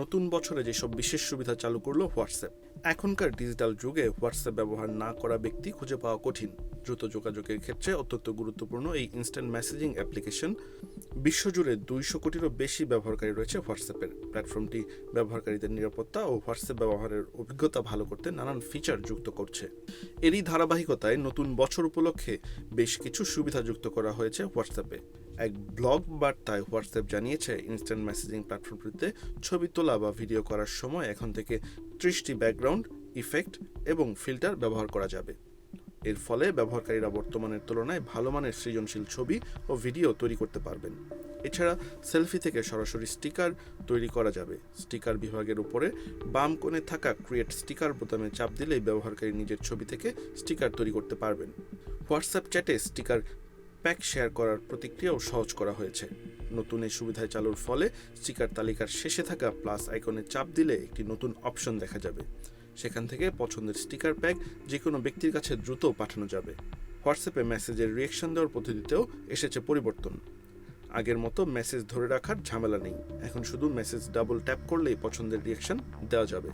নতুন বছরে যেসব বিশেষ সুবিধা চালু করল হোয়াটসঅ্যাপ। এখনকার ডিজিটাল যুগে হোয়াটসঅ্যাপ ব্যবহার না করা ব্যক্তি খুঁজে পাওয়া কঠিন। দ্রুত যোগাযোগের ক্ষেত্রে অত্যন্ত গুরুত্বপূর্ণ এই ইনস্ট্যান্ট মেসেজিং অ্যাপ্লিকেশন বিশ্বজুড়ে দুইশো কোটিরও বেশি ব্যবহারকারী রয়েছে হোয়াটসঅ্যাপের। প্ল্যাটফর্মটি ব্যবহারকারীদের নিরাপত্তা ও হোয়াটসঅ্যাপ ব্যবহারের অভিজ্ঞতা ভালো করতে নানান ফিচার যুক্ত করছে। এরই ধারাবাহিকতায় নতুন বছর উপলক্ষে বেশ কিছু সুবিধা যুক্ত করা হয়েছে হোয়াটসঅ্যাপে। এক ব্লগ বার্তায় হোয়াটসঅ্যাপ জানিয়েছে ইনস্ট্যান্ট মেসেজিং প্ল্যাটফর্মটিতে ছবি তোলা বা ভিডিও করার সময় এখন থেকে ত্রিশটি ব্যাকগ্রাউন্ড, ইফেক্ট এবং ফিল্টার ব্যবহার করা যাবে। এর ফলে ব্যবহারকারীরা বর্তমানের তুলনায় ভালো মানের সৃজনশীল ছবি ও ভিডিও তৈরি করতে পারবেন। এছাড়া সেলফি থেকে সরাসরি স্টিকার তৈরি করা যাবে। স্টিকার বিভাগের উপরে বাম কোণে থাকা ক্রিয়েট স্টিকার বোতামে চাপ দিলেই ব্যবহারকারী নিজের ছবি থেকে স্টিকার তৈরি করতে পারবেন। হোয়াটসঅ্যাপ চ্যাটে স্টিকার প্যাক শেয়ার করার প্রতিক্রিয়াও সহজ করা হয়েছে। নতুন এই সুবিধায় চালুর ফলে স্টিকার তালিকার শেষে থাকা প্লাস আইকনে চাপ দিলে একটি নতুন অপশন দেখা যাবে। সেখান থেকে পছন্দের স্টিকার প্যাক যে কোনো ব্যক্তির কাছে দ্রুত পাঠানো যাবে। হোয়াটসঅ্যাপে মেসেজের রিয়েকশন দেওয়ার পদ্ধতিতেও এসেছে পরিবর্তন। আগের মতো মেসেজ ধরে রাখার ঝামেলা নেই। এখন শুধু মেসেজ ডাবল ট্যাপ করলেই পছন্দের রিয়েকশন দেওয়া যাবে।